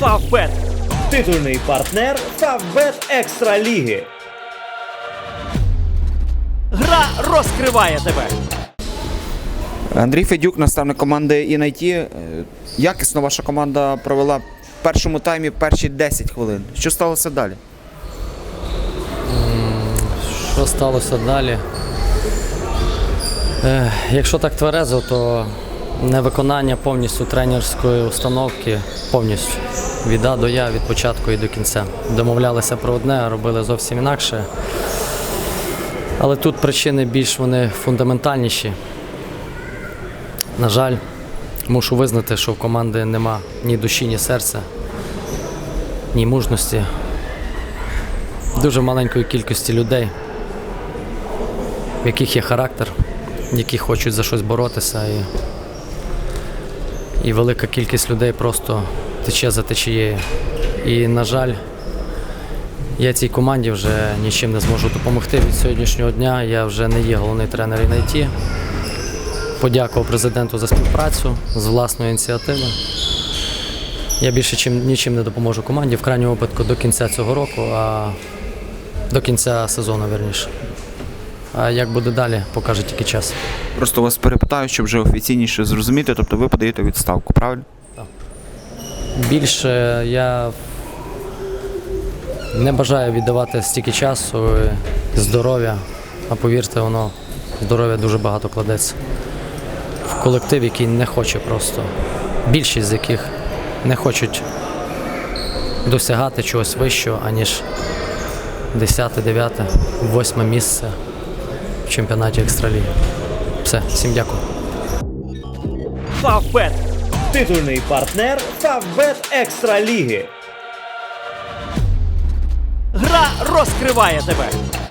Фавбет. Титульний партнер Фавбет Екстра Ліги. Гра розкриває тебе. Андрій Федюк, наставник команди «Інайті». Е, Якісно ваша команда провела в першому таймі перші 10 хвилин. Що сталося далі? Що сталося далі? Е, якщо так тверезо, то невиконання повністю тренерської установки повністю від А до Я, від початку і до кінця. Домовлялися про одне, а робили зовсім інакше. Але тут причини більш вони фундаментальніші. На жаль, мушу визнати, що в команди нема ні душі, ні серця, ні мужності. Дуже маленької кількості людей, в яких є характер, які хочуть за щось боротися. І, і велика кількість людей просто тече за течією. І, на жаль, я цій команді вже нічим не зможу допомогти від сьогоднішнього дня. Я вже не є головний тренер ІНАЙТі. Подякував президенту за співпрацю з власної ініціативи. Я більше чим, нічим не допоможу команді в крайньому випадку до кінця цього року, а до кінця сезону, верніше. А як буде далі, покаже тільки час. Просто вас перепитаю, щоб вже офіційніше зрозуміти, тобто ви подаєте відставку, правильно? Більше я не бажаю віддавати стільки часу і здоров'я, а повірте, воно здоров'я дуже багато кладеться. В колектив, який не хоче просто. Більшість з яких не хочуть досягати чогось вищого, аніж 10, 9, 8 місце чемпіонаті Екстраліги. Все, всім дякую. Фавбет. Титульний партнер Фавбет Екстраліги. Гра розкриває тебе.